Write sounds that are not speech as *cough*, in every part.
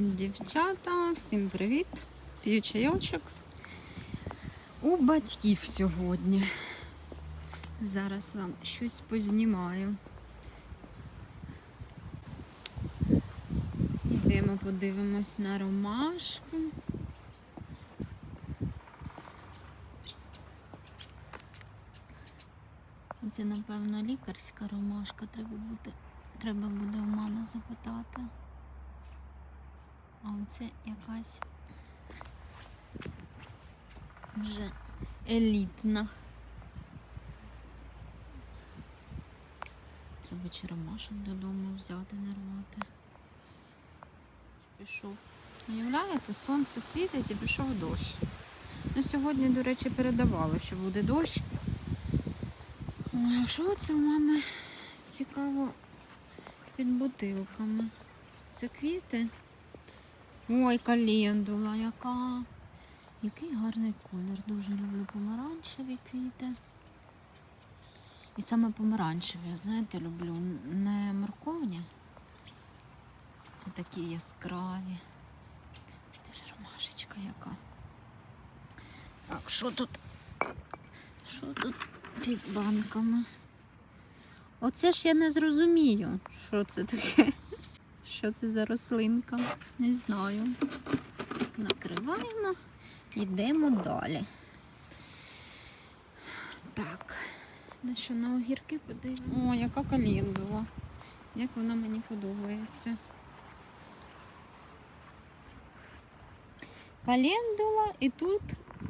Дівчата, всім привіт! П'ю чайочок. У батьків сьогодні. Зараз вам щось познімаю. Йдемо подивимось на ромашку. Це, напевно, лікарська ромашка. Треба буде, треба буде у мами запитати. А оце якась вже елітна. Треба чи ромашок додому взяти, нарвати. Пішов. Уявляєте, сонце світить і пішов дощ. Ну, сьогодні, до речі, передавали, що буде дощ. Ой, що це у мами цікаво під бутилками? Це квіти? Ой, календула, яка. Який гарний колір. Дуже люблю помаранчеві квіти. І саме помаранчеві, знаєте, люблю не морковні, а такі яскраві. Це ж ромашечка яка. Так, що тут? Що тут під банками? Оце ж я не зрозумію, що це таке. Що це за рослинка? Не знаю. Накриваємо, йдемо далі. Так, на що на огірки подивимося? О, яка календула. Як вона мені подобається. Календула і тут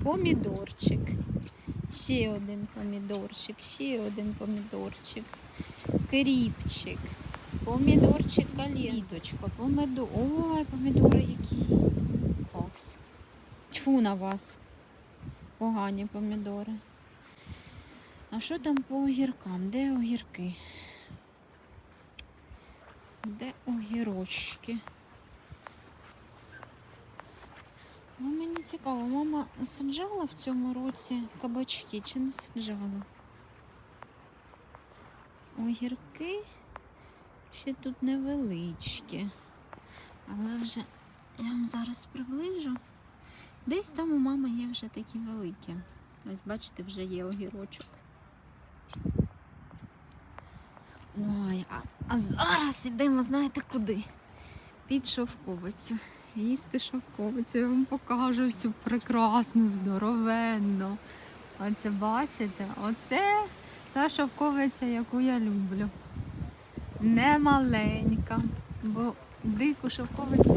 помідорчик. Ще один помідорчик, ще один помідорчик. Кріпчик. Помідорчик каліточка, помидор. Ой, помідори які. Клас. Тьфу на вас. Погані помідори. А що там по огіркам? Де огірки? Де огірочки? Ну, мені цікаво, мама саджала в цьому році кабачки чи не саджала? Огірки ще тут невеличкі. Але вже я вам зараз приближу. Десь там у мами є вже такі великі. Ось бачите, вже є огірочок. Ой, а, а зараз ідемо, знаєте куди? Під шовковицю. Їсти шовковицю. Я вам покажу цю прекрасну, здоровенну. Оце бачите? Оце та шовковиця, яку я люблю. Не маленька, бо дику шовковицю,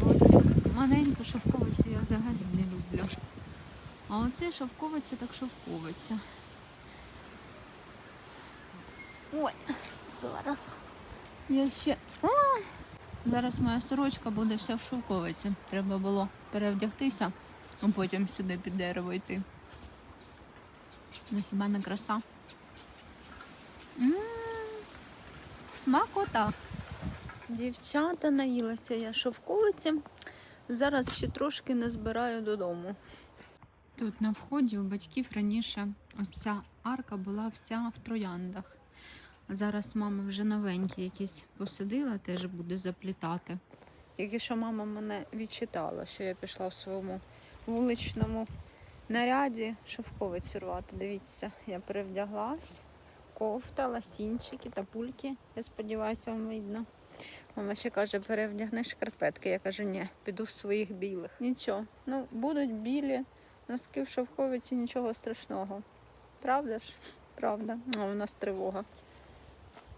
бо цю маленьку шовковицю я взагалі не люблю. А оце шовковиця так шовковиця. Ой, зараз я ще. А! Зараз моя сорочка буде вся в шовковиці. Треба було перевдягтися, а потім сюди під дерево йти. Ну, хіба не краса? М, Смакота. Дівчата наїлася я шовковиці. Зараз ще трошки не збираю додому. Тут на вході у батьків раніше ось ця арка була вся в трояндах. Зараз мама вже новенькі якісь посадила, теж буде заплітати. Тільки що мама мене відчитала, що я пішла в своєму вуличному наряді шовковицю рвати. Дивіться, я перевдяглась, кофта, ласінчики та пульки. Я сподіваюся, вам видно. Мама ще каже, перевдягни шкарпетки. Я кажу, ні, піду в своїх білих. Нічого, ну будуть білі носки в шовковиці, нічого страшного. Правда ж? Правда. А у нас тривога.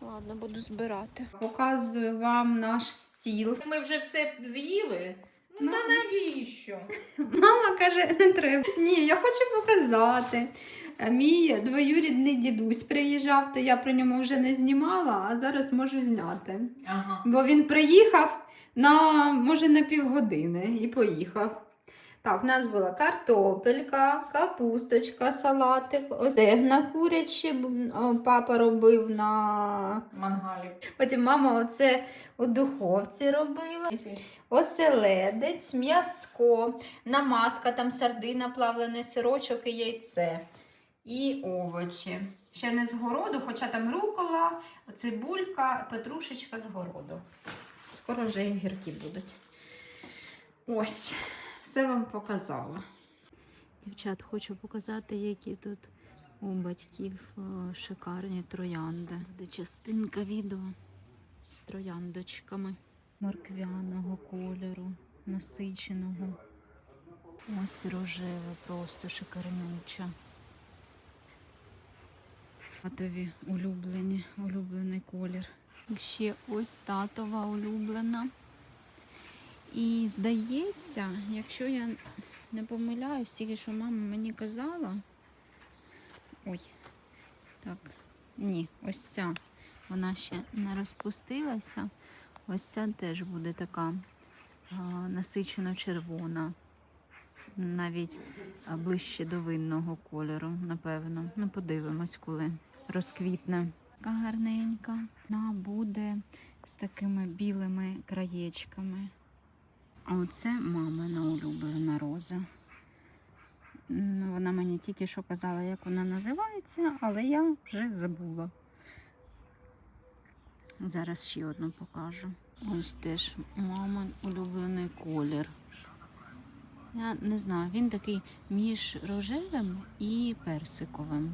Ладно, буду збирати. Показую вам наш стіл. Ми вже все з'їли. Ну, та навіщо? *laughs* Мама каже, не треба. Ні, я хочу показати. Е, Мій двоюрідний дідусь приїжджав, то я про ньому вже не знімала, а зараз можу зняти. Ага. Бо він приїхав на може на півгодини і поїхав. Так, в нас була картопелька, капусточка, салатик, стегна курячі, папа робив на. Мангалі. Потім мама оце у духовці робила. Оселедець, м'яско, намазка, там сардина, плавлений сирочок і яйце. І овочі. Ще не з городу, хоча там рукола, цибулька, петрушечка з городу. Скоро вже і огірки будуть. Ось, все вам показала. Дівчат, хочу показати, які тут у батьків е, шикарні троянди. Де частинка відео з трояндочками морквяного кольору, насиченого. Ось рожеве, просто шикарнюча. Татові улюблені, улюблений колір. Ще ось татова улюблена. І здається, якщо я не помиляюсь, тільки що мама мені казала. Ой, так, ні, ось ця. Вона ще не розпустилася. Ось ця теж буде така а, насичено червона. Навіть ближче до винного кольору, напевно. Ну, подивимось, коли розквітне. Така гарненька. Вона буде з такими білими краєчками. А оце мамина улюблена роза. Вона мені тільки що казала, як вона називається, але я вже забула. Зараз ще одну покажу. Ось теж мамин улюблений колір. Я не знаю, він такий між рожевим і персиковим.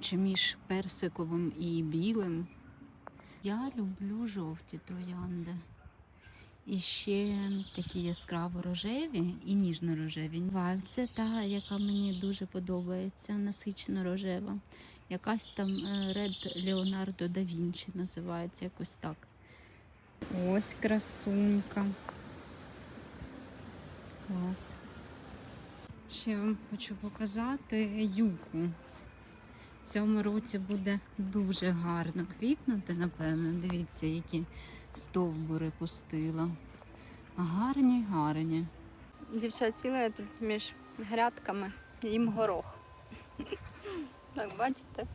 Чи між персиковим і білим. Я люблю жовті троянди. І ще такі яскраво рожеві і ніжно-рожеві. Це та, яка мені дуже подобається, насичено рожева. Якась там Red Leonardo da Vinci називається якось так. Ось красунька. Клас. Ще вам хочу показати юку. Цьому році буде дуже гарно квітнути, напевно. Дивіться, які стовбури пустила. Гарні, гарні. Дівчат, сіла тут між грядками, їм горох. Так, бачите?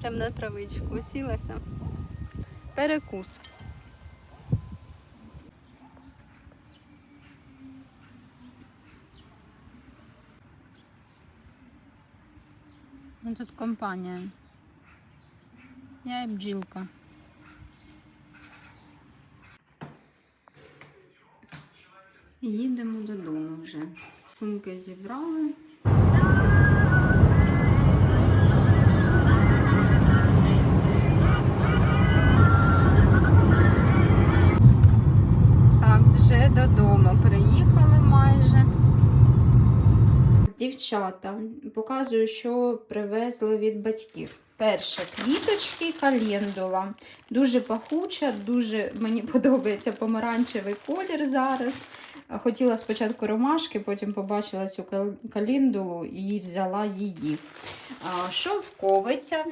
Прям на травичку сілася. Перекус. Ну тут компанія. Я і бджілка. Їдемо додому вже. Сумки зібрали. Так, вже додому приїхали майже. Дівчата, показую, що привезли від батьків. Перше квіточки, календула. Дуже пахуча, дуже мені *laughs* подобається помаранчевий колір зараз. Хотіла спочатку ромашки, потім побачила цю кал- календулу і взяла її. Шовковиця.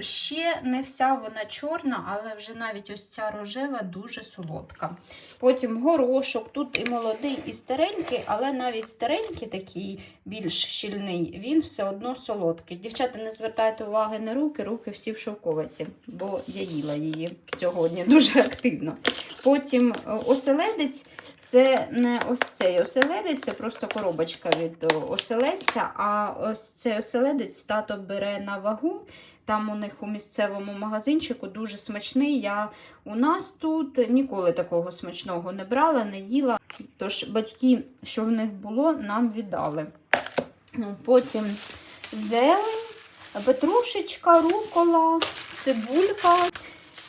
Ще не вся вона чорна, але вже навіть ось ця рожева дуже солодка. Потім горошок, тут і молодий, і старенький, але навіть старенький такий більш щільний, він все одно солодкий. Дівчата, не звертайте уваги на руки, руки всі в шовковиці, бо я їла її сьогодні дуже активно. Потім е, оселедець. Це не ось цей оселедець, це просто коробочка від оселедця. А ось цей оселедець тато бере на вагу. Там у них у місцевому магазинчику дуже смачний. Я у нас тут ніколи такого смачного не брала, не їла. Тож батьки, що в них було, нам віддали. Потім зелень, петрушечка, рукола, цибулька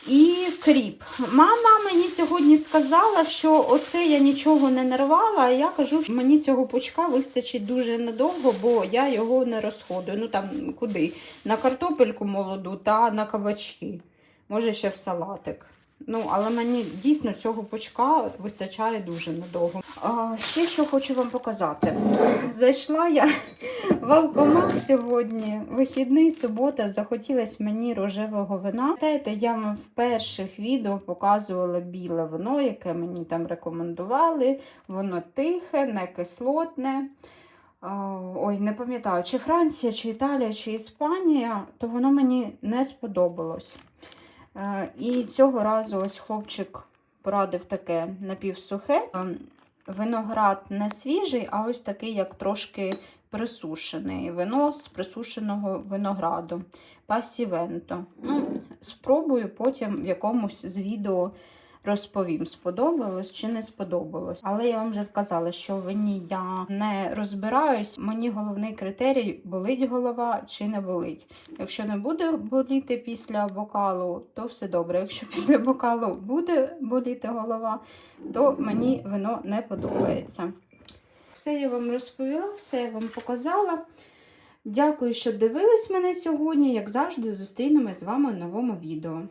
і кріп. Мама мені сьогодні сказала, що оце я нічого не нарвала, а я кажу, що мені цього пучка вистачить дуже надовго, бо я його не розходую. Ну там куди? На картопельку молоду та на кабачки. Може, ще в салатик. Ну, але мені дійсно цього пучка вистачає дуже надовго. А, ще що хочу вам показати. Зайшла я в алкомат сьогодні, вихідний, субота, захотілось мені рожевого вина. Пам'ятаєте, я вам в перших відео показувала біле вино, яке мені там рекомендували. Воно тихе, не кислотне. Ой, не пам'ятаю, чи Франція, чи Італія, чи Іспанія, то воно мені не сподобалось. Е, І цього разу ось хлопчик порадив таке напівсухе. Е, Виноград не свіжий, а ось такий, як трошки присушений. Вино з присушеного винограду. Пасівенто. Ну, спробую потім в якомусь з відео розповім, сподобалось чи не сподобалось. Але я вам вже вказала, що в я не розбираюсь. Мені головний критерій болить голова чи не болить. Якщо не буде боліти після бокалу, то все добре. Якщо після бокалу буде боліти голова, то мені вино не подобається. Все я вам розповіла, все я вам показала. Дякую, що дивились мене сьогодні. Як завжди, зустрінемось з вами в новому відео.